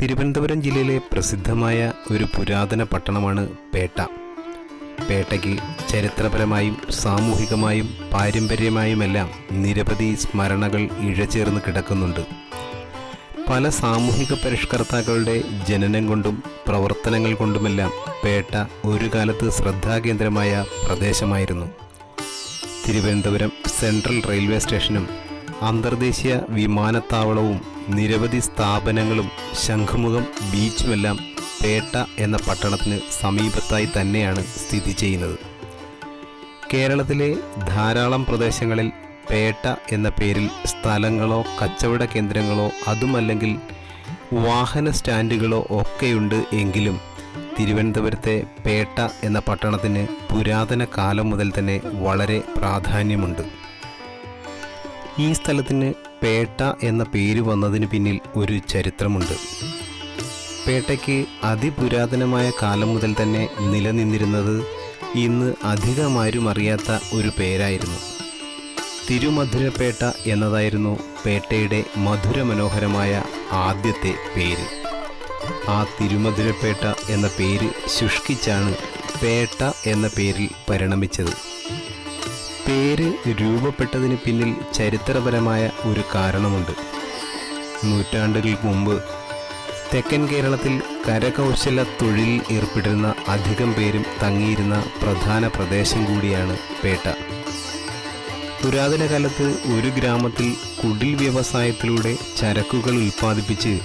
തിരുവനന്തപുരം ജില്ലയിലെ പ്രസിദ്ധമായ ഒരു പുരാതന പട്ടണമാണ് പേട്ട. പേട്ടയ്ക്ക് ചരിത്രപരമായും സാമൂഹികമായും പാരമ്പര്യമായുമെല്ലാം നിരവധി സ്മരണകൾ ഇഴചേർന്ന് കിടക്കുന്നുണ്ട്. പല സാമൂഹിക പരിഷ്കർത്താക്കളുടെ ജനനം കൊണ്ടും പ്രവർത്തനങ്ങൾ കൊണ്ടുമെല്ലാം പേട്ട ഒരു കാലത്ത് ശ്രദ്ധാകേന്ദ്രമായ പ്രദേശമായിരുന്നു. തിരുവനന്തപുരം സെൻട്രൽ റെയിൽവേ സ്റ്റേഷനും അന്തർദേശീയ വിമാനത്താവളവും നിരവധി സ്ഥാപനങ്ങളും ശംഖുമുഖം ബീച്ചുമെല്ലാം പേട്ട എന്ന പട്ടണത്തിന് സമീപത്തായി തന്നെയാണ് സ്ഥിതി ചെയ്യുന്നത്. കേരളത്തിലെ ധാരാളം പ്രദേശങ്ങളിൽ പേട്ട എന്ന പേരിൽ സ്ഥലങ്ങളോ കച്ചവട കേന്ദ്രങ്ങളോ അതുമല്ലെങ്കിൽ വാഹന സ്റ്റാൻഡുകളോ ഒക്കെയുണ്ട് എങ്കിലും തിരുവനന്തപുരത്തെ പേട്ട എന്ന പട്ടണത്തിന് പുരാതന കാലം മുതൽ തന്നെ വളരെ പ്രാധാന്യമുണ്ട്. ഈ സ്ഥലത്തിന് പേട്ട എന്ന പേര് വന്നതിന് പിന്നിൽ ഒരു ചരിത്രമുണ്ട്. പേട്ടയ്ക്ക് അതിപുരാതനമായ കാലം മുതൽ തന്നെ നിലനിന്നിരുന്നത് ഇന്ന് അധികമാരും അറിയാത്ത ഒരു പേരായിരുന്നു. തിരുമധുരപേട്ട എന്നതായിരുന്നു പേട്ടയുടെ മധുരമനോഹരമായ ആദ്യത്തെ പേര്. ആ തിരുമധുരപേട്ട എന്ന പേര് ശുഷ്കിച്ചാണ് പേട്ട എന്ന പേരിൽ പരിണമിച്ചത്. പേര് രൂപപ്പെട്ടതിന് പിന്നിൽ ചരിത്രപരമായ ഒരു കാരണമുണ്ട്. നൂറ്റാണ്ടുകൾക്ക് മുമ്പ് തെക്കൻ കേരളത്തിൽ കരകൗശല തൊഴിൽ ഏർപ്പെട്ടിരുന്ന അധികം പേരും തങ്ങിയിരുന്ന പ്രധാന പ്രദേശം കൂടിയാണ് പേട്ട. പുരാതന കാലത്ത് ഒരു ഗ്രാമത്തിൽ കുടിൽ വ്യവസായത്തിലൂടെ ചരക്കുകൾ ഉൽപ്പാദിപ്പിച്ച്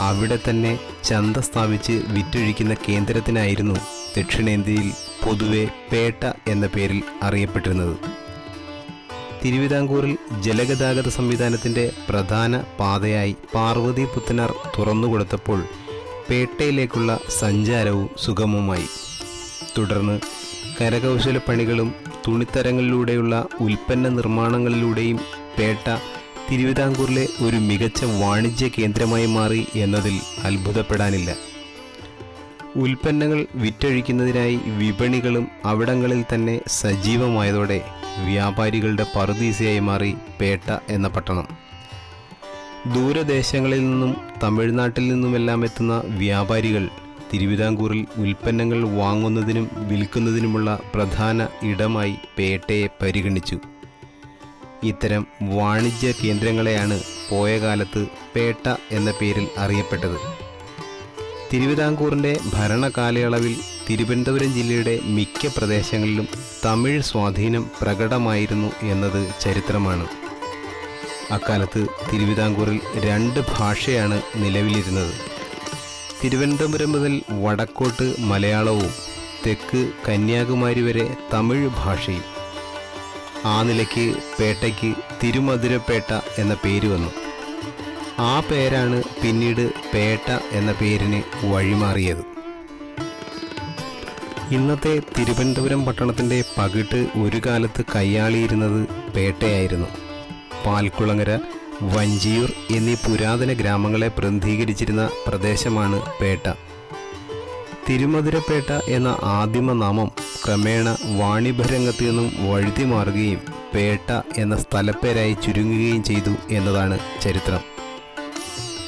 അവിടെ തന്നെ ചന്ത സ്ഥാപിച്ച് വിറ്റൊഴിക്കുന്ന കേന്ദ്രത്തിനായിരുന്നു ദക്ഷിണേന്ത്യയിൽ പൊതുവെ പേട്ട എന്ന പേരിൽ അറിയപ്പെട്ടിരുന്നത്. തിരുവിതാംകൂറിൽ ജലഗതാഗത സംവിധാനത്തിന്റെ പ്രധാന പാതയായി പാർവതി പുത്തനാർ തുറന്നുകൊടുത്തപ്പോൾ പേട്ടയിലേക്കുള്ള സഞ്ചാരവും സുഗമമായി തുടർന്ന് കരകൗശല പണികളും തുണിത്തരങ്ങളിലൂടെയുള്ള ഉൽപ്പന്ന നിർമ്മാണങ്ങളിലൂടെയും പേട്ട തിരുവിതാംകൂറിലെ ഒരു മികച്ച വാണിജ്യ കേന്ദ്രമായി മാറി എന്നതിൽ അത്ഭുതപ്പെടാനില്ല. ഉൽപ്പന്നങ്ങൾ വിറ്റഴിക്കുന്നതിനായി വിപണികളും അവിടങ്ങളിൽ തന്നെ സജീവമായതോടെ വ്യാപാരികളുടെ പറുദീസയായി മാറി പേട്ട എന്ന പട്ടണം. ദൂരദേശങ്ങളിൽ നിന്നും തമിഴ്നാട്ടിൽ നിന്നുമെല്ലാം എത്തുന്ന വ്യാപാരികൾ തിരുവിതാംകൂറിൽ ഉൽപ്പന്നങ്ങൾ വാങ്ങുന്നതിനും വിൽക്കുന്നതിനുമുള്ള പ്രധാന ഇടമായി പേട്ടയെ പരിഗണിച്ചു. ഇത്തരം വാണിജ്യ കേന്ദ്രങ്ങളെയാണ് പോയ കാലത്ത് പേട്ട എന്ന പേരിൽ അറിയപ്പെട്ടത്. തിരുവിതാംകൂറിന്റെ ഭരണകാലയളവിൽ തിരുവനന്തപുരം ജില്ലയുടെ മിക്ക പ്രദേശങ്ങളിലും തമിഴ് സ്വാധീനം പ്രകടമായിരുന്നു എന്നത് ചരിത്രമാണ്. അക്കാലത്ത് തിരുവിതാംകൂറിൽ രണ്ട് ഭാഷയാണ് നിലവിലിരുന്നത്. തിരുവനന്തപുരം മുതൽ വടക്കോട്ട് മലയാളവും തെക്ക് കന്യാകുമാരി വരെ തമിഴ് ഭാഷയും. ആ നിലയ്ക്ക് പേട്ടയ്ക്ക് തിരുമധുരപ്പേട്ട എന്ന പേര് വന്നു. ആ പേരാണ് പിന്നീട് പേട്ട എന്ന പേരിന് വഴിമാറിയത്. ഇന്നത്തെ തിരുവനന്തപുരം പട്ടണത്തിന്റെ പകിട്ട് ഒരു കാലത്ത് കൈയാളിയിരുന്നത് പേട്ടയായിരുന്നു. പാൽക്കുളങ്ങര വഞ്ചിയൂർ എന്നീ പുരാതന ഗ്രാമങ്ങളെ പ്രതിനിധീകരിച്ചിരുന്ന പ്രദേശമാണ് പേട്ട. തിരുമധുരപ്പേട്ട എന്ന ആദിമ നാമം ക്രമേണ വാണിഭരംഗത്തു നിന്നും വഴുതി മാറുകയും പേട്ട എന്ന സ്ഥലപ്പേരായി ചുരുങ്ങുകയും ചെയ്തു എന്നതാണ് ചരിത്രം.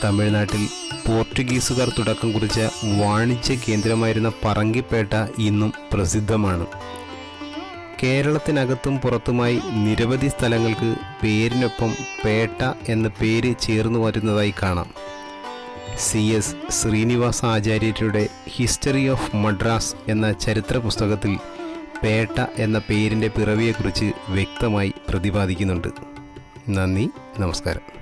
തമിഴ്നാട്ടിൽ പോർച്ചുഗീസുകാർ തുടക്കം കുറിച്ച വാണിജ്യ കേന്ദ്രമായിരുന്ന പറങ്കിപ്പേട്ട ഇന്നും പ്രസിദ്ധമാണ്. കേരളത്തിനകത്തും പുറത്തുമായി നിരവധി സ്ഥലങ്ങൾക്ക് പേരിനൊപ്പം പേട്ട എന്ന പേര് ചേർന്നു വരുന്നതായി കാണാം. സി എസ് ശ്രീനിവാസ ആചാര്യരുടെ ഹിസ്റ്ററി ഓഫ് മദ്രാസ് എന്ന ചരിത്ര പുസ്തകത്തിൽ പേട്ട എന്ന പേരിന്റെ പിറവിയെക്കുറിച്ച് വ്യക്തമായി പ്രതിപാദിക്കുന്നുണ്ട്. നന്ദി നമസ്കാരം.